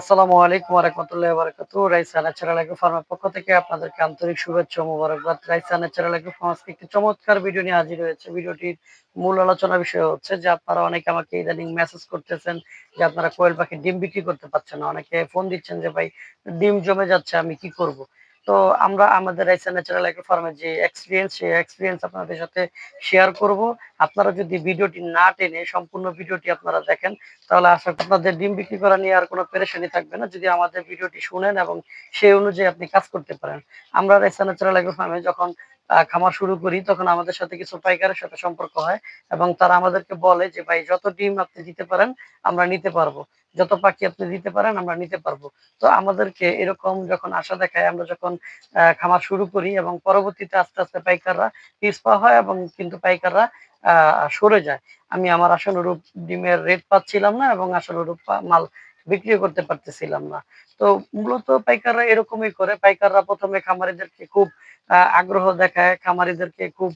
আসসালামু আলাইকুম রহমতুল্লাহ বারাকাতু রাইসা ন্যাচারাল এগ্রো ফার্মের পক্ষ থেকে আপনাদেরকে আন্তরিক শুভেচ্ছা মোবারকবাদ। রাইসা ন্যাচারাল এগ্রো ফার্ম আজকে একটি চমৎকার ভিডিও নিয়ে হাজির হয়েছে। ভিডিওটির মূল আলোচনা বিষয় হচ্ছে যে আপনারা অনেকে আমাকে ইদানিং মেসেজ করতেছেন যে আপনারা কোয়েল পাখি ডিম বিক্রি করতে পারছেন না। অনেকে ফোন দিচ্ছেন যে, ভাই, ডিম জমে যাচ্ছে, আমি কি করব? তো আমরা আমাদের রাইসা ন্যাচারাল এগ্রো ফার্মের যে এক্সপিরিয়েন্স সেই এক্সপিরিয়েন্স আপনাদের সাথে শেয়ার করব। আপনারা যদি ভিডিওটি না টেনে সম্পূর্ণ ভিডিওটি আপনারা দেখেন, তাহলে আশা করি আপনাদের ডিম বিক্রি করা নিয়ে আর কোনো পেরেশানি থাকবে না। যদি আমাদের ভিডিওটি শুনেন এবং সেই অনুযায়ী আপনি কাজ করতে পারেন। আমরা রাইসা ন্যাচারাল এগ্রো ফার্মে যখন খামার শুরু করি, তখন আমাদের সাথে কিছু পাইকারের সাথে সম্পর্ক হয় এবং তারা আমাদেরকে বলে যে, ভাই, যত ডিম আপনি দিতে পারেন, আমরা নিতে পারব। যত পাখি আপনি দিতে পারেন, আমরা নিতে পারব। তো আমাদেরকে এরকম যখন আশা দেখায়, আমরা যখন খামার শুরু করি এবং পরবর্তীতে আস্তে আস্তে পাইকাররা পিছপা হয় এবং কিন্তু পাইকাররা সরে যায়। আমি আমার আসল রূপ ডিমের রেট পাচ্ছিলাম না এবং আসল রূপ মাল বিক্রি করতে পারতেছিলাম না। তো মূলত পাইকাররা এরকমই করে। পাইকাররা প্রথমে খামারিদেরকে খুব আগ্রহ দেখায়, খামারিদেরকে খুব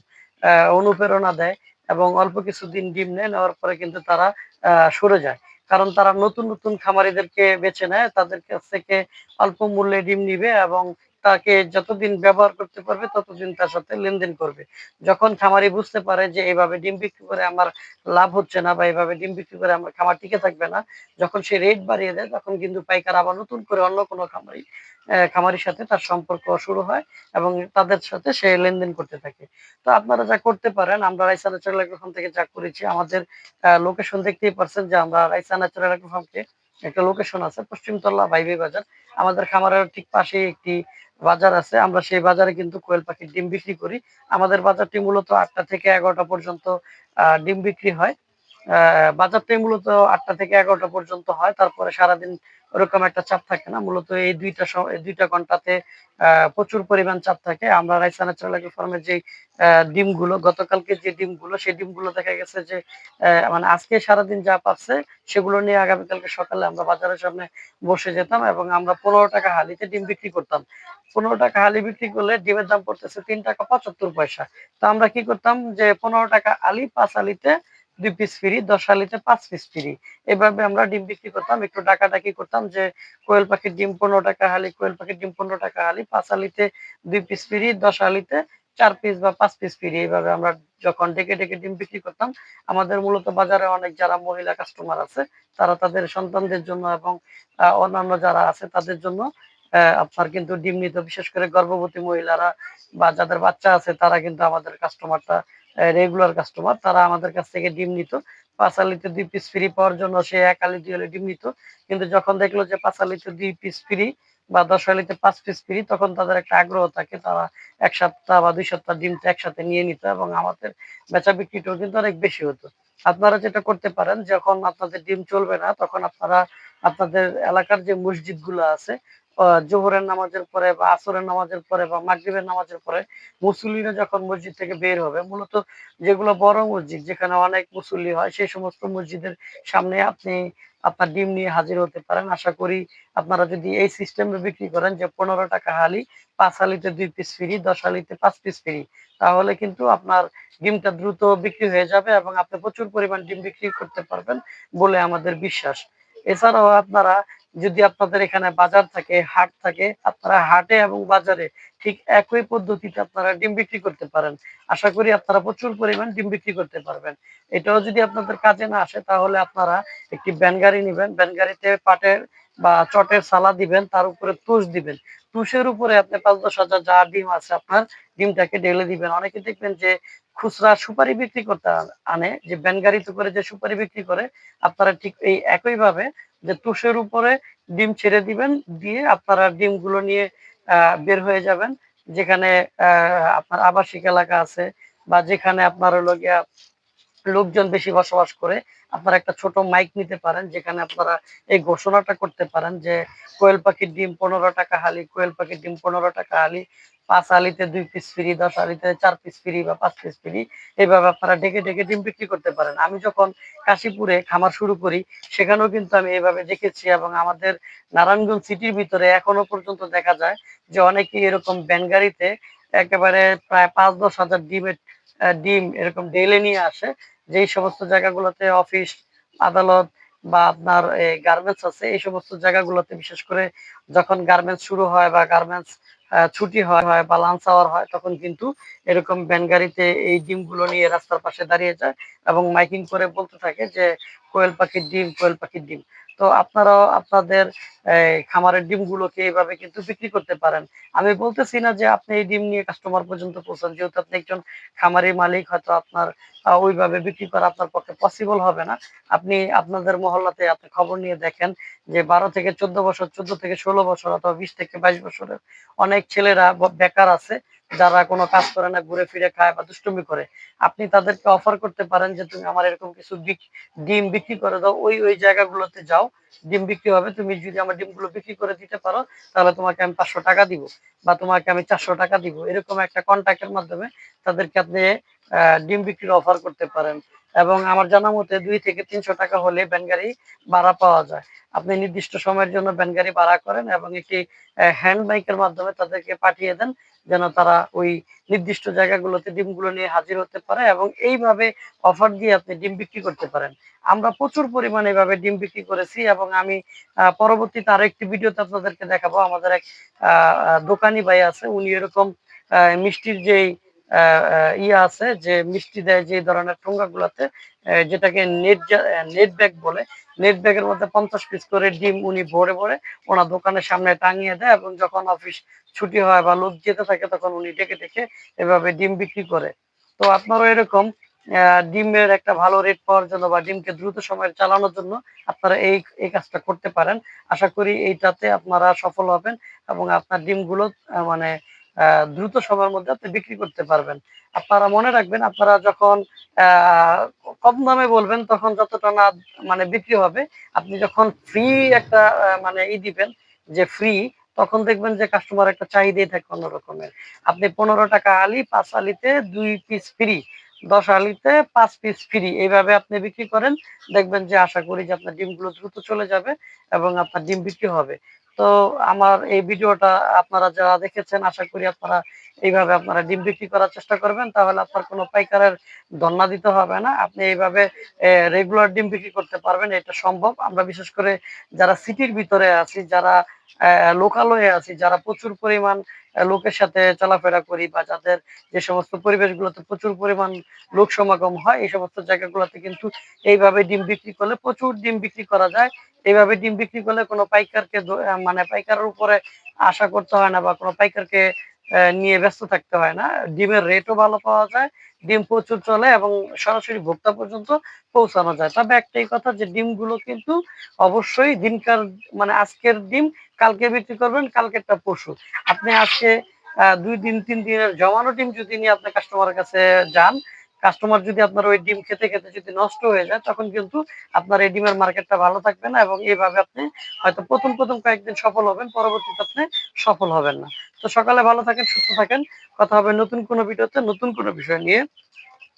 অনুপ্রেরণা দেয় এবং অল্প কিছুদিন ডিম নেয়, নেওয়ার পরে কিন্তু তারা সরে যায়। কারণ তারা নতুন নতুন খামারিদেরকে বেছে নেয়, তাদের কাছ থেকে অল্প মূল্যে ডিম নিবে এবং তাকে যতদিন ব্যবহার করতে পারবে, ততদিন তার সাথে লেনদেন করবে। যখন খামারি বুঝতে পারে যে এইভাবে ডিম বিক্রি করে আমার লাভ হচ্ছে না বা এইভাবে ডিম বিক্রি করে আমার খামার টিকে থাকবে না, যখন সে রেট বাড়িয়ে দেয়, তখন কিন্তু পাইকার আবার নতুন করে অন্য কোনো খামারি খামারির সাথে তার সম্পর্ক শুরু হয় এবং তাদের সাথে সে লেনদেন করতে থাকে। তো আপনারা যা করতে পারেন, আমরা রাইসা ন্যাচারাল এগ্রোফার্ম থেকে যা করেছি, আমাদের লোকেশন দেখতেই পারছেন যে আমরা রাইসা ন্যাচারাল এগ্রোফার্মকে একটা লোকেশন আছে, পশ্চিমতলা বাইবি বাজার। আমাদের খামারের ঠিক পাশে একটি বাজার আছে। আমরা সেই বাজারে কিন্তু কোয়েল পাখির ডিম বিক্রি করি। আমাদের বাজারটি মূলত আটটা থেকে এগারোটা পর্যন্ত ডিম বিক্রি হয়। বাজারটি মূলত আটটা থেকে এগারোটা পর্যন্ত হয়। তারপরে সারাদিন ওরকম একটা চাপ থাকে না। মূলত এই দুইটা এই দুইটা ঘন্টাতে প্রচুর পরিমাণ চাপ থাকে। আমরা রাইসা ন্যাচারাল ফার্মের যে ডিমগুলো, গতকালকে যে ডিমগুলো, সেই ডিমগুলো দেখা গেছে যে মানে আজকে সারাদিন যা পাচ্ছে, সেগুলো নিয়ে আগামীকালকে সকালে আমরা বাজারের সামনে বসে যেতাম এবং আমরা পনেরো টাকা হালিতে ডিম বিক্রি করতাম। পনেরো টাকা হালি বিক্রি করলে ডিমের দাম পড়তেছে তিন টাকা পঁচাত্তর পয়সা। তো আমরা কি করতাম যে, পনেরো টাকা আলি, পাঁচ আলিতে দুই পিস ফ্রি দশ আলিতে পাঁচ পিস ফ্রি এভাবে আমরা ডিম বিক্রি করতাম, একটু ডাকাডাকি করতাম যে কোয়েল পাখির ডিম পনেরো টাকা হালি, কোয়েল পাখির ডিম পনেরো টাকা হালি, পাঁচ আলিতে দুই পিস ফ্রি দশ আলিতে চার পিস বা পাঁচ পিস ফ্রি এইভাবে আমরা যখন ডেকে ডেকে ডিম বিক্রি করতাম, আমাদের মূলত বাজারে অনেক যারা মহিলা কাস্টমার আছে, তারা তাদের সন্তানদের জন্য এবং অন্যান্য যারা আছে তাদের জন্য আপনার কিন্তু ডিম নিত বিশেষ করে গর্ভবতী মহিলারা বা যাদের বাচ্চা আছে, তারা কিন্তু আমাদের কাস্টমারটা রেগুলার কাস্টমার তারা আমাদের কাছ থেকে ডিম নিত। পাঁচ আলিতে দুই পিস ফ্রি পাওয়ার জন্য সে এক আলি দুই আলি ডিম নিত। কিন্তু যখন দেখল যে পাঁচ আলিতে দুই পিস ফ্রি বা দশ আলিতে পাঁচ পিস ফ্রি তখন তাদের একটা আগ্রহ থাকে, তারা এক সপ্তাহ বা দুই সপ্তাহ ডিমটা একসাথে নিয়ে নিত এবং আমাদের বেচা বিক্রিটাও কিন্তু অনেক বেশি হতো। আপনারা যেটা করতে পারেন, যখন আপনাদের ডিম চলবে না, তখন আপনারা আপনাদের এলাকার যে মসজিদগুলো আছে জোহরের নামাজের পরে বা আসরের নামাজের পরে বা মাগরিবের নামাজের পরে মুসল্লিরা যখন মসজিদ থেকে বের হবে, মূলত যেগুলো বড় মসজিদ যেখানে অনেক মুসল্লি হয়, সেই সমস্ত মসজিদের সামনে আপনি আপনার ডিম নিয়ে হাজির হতে পারেন। আশা করি আপনারা যদি এই সিস্টেমে বিক্রি করেন যে পনেরো টাকা হালি, পাঁচ হালিতে দুই পিস ফ্রি দশ হালিতে পাঁচ পিস ফ্রি তাহলে কিন্তু আপনার ডিমটা দ্রুত বিক্রি হয়ে যাবে এবং আপনি প্রচুর পরিমাণ ডিম বিক্রি করতে পারবেন বলে আমাদের বিশ্বাস। এছাড়াও আপনারা যদি আপনাদের এখানে বাজার থাকে, হাট থাকে, আপনারা হাটে এবং বাজারে ঠিক একই পদ্ধতিতে আপনারা ডিম বিক্রি করতে পারেন। আশা করি আপনারা প্রচুর পরিমাণ ডিম বিক্রি করতে পারবেন। এটাও যদি আপনাদের কাজে না আসে, তাহলে আপনারা একটি ব্যানগাড়ি নেবেন। ব্যানগাড়িতে পাটের বা চটের সালা দিবেন, তার উপরে তুষ দিবেন। তুষের উপরে আপনি পাঁচ দশ হাজার যা ডিম আছে আপনার, ডিমটাকে ঢেলে দিবেন। অনেকে দেখবেন যে খুচরা সুপারি বিক্রি করতে আনে, যে ব্যানগাড়িতে করে যে সুপারি বিক্রি করে, আপনারা ঠিক এই একইভাবে যে তুষের উপরে ডিম ছেড়ে দিবেন, দিয়ে আপনারা ডিমগুলো নিয়ে বের হয়ে যাবেন। যেখানে আপনার আবাসিক এলাকা আছে বা যেখানে আপনার হলো গিয়া লোকজন বেশি বসবাস করে, আপনারা একটা ছোট মাইক নিতে পারেন, যেখানে আপনারা এই ঘোষণাটা করতে পারেন যে কোয়েল পাখির ডিম পনেরো টাকা হালি, কোয়েল পাখির ডিম পনেরো টাকা হালি পাঁচ আলিতে দুই পিস ফ্রি দশ আলিতে চার পিস ফ্রি বা পাঁচ পিস ফ্রি এইভাবে আপনারা ডেকে ডেকে ডিম বিক্রি করতে পারেন। আমি যখন কাশীপুরে খামার শুরু করি, সেখানেও কিন্তু আমি এইভাবে দেখেছি এবং আমাদের নারায়ণগঞ্জ সিটির ভিতরে এখনও পর্যন্ত দেখা যায় যে অনেকেই এরকম ব্যানগাড়িতে একেবারে প্রায় পাঁচ দশ হাজার ডিমের ডিম এরকম ডেলে নিয়ে আসে। যেই সমস্ত জায়গাগুলোতে অফিস আদালত বা আপনার গার্মেন্টস আছে, এই সমস্ত জায়গাগুলোতে বিশেষ করে যখন গার্মেন্টস শুরু হয় বা গার্মেন্টস ছুটি হয় বা লাঞ্চ আওয়ার হয়, তখন কিন্তু এরকম ব্যান গাড়িতে এই ডিমগুলো নিয়ে রাস্তার পাশে দাঁড়িয়ে যায় এবং মাইকিং করে বলতে থাকে যে, কোয়েল পাখির ডিম, কোয়েল পাখির ডিম। তো আপনারাও আপনাদের খামারের ডিমগুলোকে এইভাবে কিন্তু বিক্রি করতে পারেন। আমি বলতেছি না যে আপনি এই ডিম নিয়ে কাস্টমার পর্যন্ত পৌঁছান, যেহেতু আপনি একজন খামারি মালিক, হয়তো আপনার ওইভাবে বিক্রি করা আপনার পক্ষে পসিবল হবে না। আপনি আপনাদের মহল্লাতে আপনি খবর নিয়ে দেখেন যে বারো থেকে চোদ্দ বছর, চোদ্দ থেকে ষোলো বছর অথবা বিশ থেকে বাইশ বছরের অনেক ছেলেরা বেকার আছে। যারা কোনো কাজ করে না, ঘুরে ফিরে খায় বা দুষ্টুমি করে, আপনি তাদেরকে অফার করতে পারেন যে, তুমি আমার এরকম কিছু ডিম বিক্রি করে দাও, ওই ওই জায়গাগুলোতে যাও, ডিম বিক্রি হবে, তুমি যদি আমার ডিমগুলো বিক্রি করে দিতে পারো, তাহলে তোমাকে আমি পাঁচশো টাকা দিব বা তোমাকে আমি চারশো টাকা দিব। এরকম একটা কন্ট্যাক্টের মাধ্যমে তাদেরকে আপনি ডিম বিক্রির অফার করতে পারেন। এবং আমার জানা মতে দুই থেকে তিনশো টাকা হলে ব্যানগাড়ি ভাড়া পাওয়া যায়। আপনি নির্দিষ্ট সময়ের জন্য ব্যানগাড়ি ভাড়া করেন এবং একটি হ্যান্ড বাইকের মাধ্যমে তাদেরকে পাঠিয়ে দেন যেন তারা ওই নির্দিষ্ট জায়গাগুলোতে ডিমগুলো নিয়ে হাজির হতে পারে এবং এইভাবে অফার দিয়ে আপনি ডিম বিক্রি করতে পারেন। আমরা প্রচুর পরিমাণে এভাবে ডিম বিক্রি করেছি এবং আমি পরবর্তীতে আরও একটি ভিডিওতে আপনাদেরকে দেখাবো। আমাদের এক দোকানি ভাই আছে, উনি এরকম মিষ্টির যেই ইয়ে আছে যে মিষ্টি দেয় যে ধরনের ঠোঙ্গা গুলাতে যেটাকে নেট নেট ব্যাগ বলে। নেট ব্যাগের মধ্যে পঞ্চাশ পিস করে ডিম উনি ভরে ভরে ওনার দোকানের সামনে টাঙিয়ে দেয় এবং যখন অফিস ছুটি হয় বা লোক যেতে থাকে তখন উনি ডেকে ডেকে এভাবে ডিম বিক্রি করে। তো আপনারও এরকম ডিমের একটা ভালো রেট পাওয়ার জন্য বা ডিমকে দ্রুত সময়ে চালানোর জন্য আপনারা এই এই কাজটা করতে পারেন। আশা করি এইটাতে আপনারা সফল হবেন এবং আপনার ডিমগুলো মানে দ্রুত সময়ের মধ্যে আপনি বিক্রি করতে পারবেন। আপনারা মনে রাখবেন, আপনারা যখন কম দামে বলবেন, তখন যতটা না মানে বিক্রি হবে, আপনি যখন ফ্রি একটা মানে ই দিবেন, যে ফ্রি তখন দেখবেন যে কাস্টমার একটা চাহিদাই থাকে অন্য রকমের আপনি পনেরো টাকা আলি, পাঁচ আলিতে দুই পিস ফ্রি দশ আলিতে পাঁচ পিস ফ্রি এইভাবে আপনি বিক্রি করেন, দেখবেন যে আশা করি যে আপনার ডিমগুলো দ্রুত চলে যাবে এবং আপনার ডিম বিক্রি হবে। তো আমার এই ভিডিওটা আপনারা যারা দেখেছেন আশা করি আপনারা এইভাবে আপনারা ডিম বিক্রি করার চেষ্টা করবেন, তাহলে আপনার কোনো পাইকারের ধন্না দিতে হবে না। আপনি এইভাবে রেগুলার ডিম বিক্রি করতে পারবেন, এটা সম্ভব। আমরা বিশেষ করে যারা সিটির ভিতরে আছি, যারা লোকাল হয়ে আছি, যারা প্রচুর পরিমাণ লোকের সাথে চলাফেরা করি বা যাদের যে সমস্ত পরিবেশগুলোতে প্রচুর পরিমাণ লোক সমাগম হয়, এই সমস্ত জায়গাগুলোতে কিন্তু এইভাবে ডিম বিক্রি করলে প্রচুর ডিম বিক্রি করা যায়। এইভাবে ডিম বিক্রি করলে কোনো পাইকারকে মানে পাইকারের উপরে আশা করতে হয় না বা কোনো পাইকারকে নিয়ে ব্যস্ত থাকতে হয় না। ডিমের রেটও ভালো পাওয়া যায়, ডিম প্রচুর চলে এবং সরাসরি ভোক্তা পর্যন্ত পৌঁছানো যায়। তবে একটাই কথা যে ডিমগুলো কিন্তু অবশ্যই দিনকার মানে আজকের ডিম, কালকে বিক্রি করবেন, কালকেরটা পশু। আপনি আজকে দুই দিন, তিন দিনের জমানো ডিম যদি নিয়ে আপনার কাস্টমারের কাছে যান কাস্টমার যদি আপনার ওই ডিম খেতে খেতে যদি নষ্ট হয়ে যায়, তখন কিন্তু আপনার এই ডিমের মার্কেটটা ভালো থাকবে না এবং এইভাবে আপনি হয়তো প্রথম প্রথম কয়েকদিন সফল হবেন, পরবর্তীতে আপনি সফল হবেন না। তো সকালে ভালো থাকেন, সুস্থ থাকেন। কথা হবে নতুন কোনো ভিডিওতে, নতুন কোনো বিষয় নিয়ে।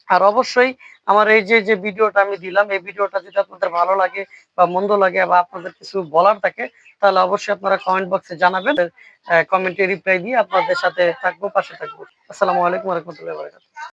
আর অবশ্যই আমার এই যে যে ভিডিওটা আমি দিলাম, এই ভিডিওটা যদি আপনাদের ভালো লাগে বা মন্দ লাগে বা আপনাদের কিছু বলার থাকে, তাহলে অবশ্যই আপনারা কমেন্ট বক্সে জানাবেন। কমেন্টে রিপ্লাই দিয়ে আপনাদের সাথে থাকব, পাশে থাকব। আসসালামু আলাইকুম রহমতুল্লাহ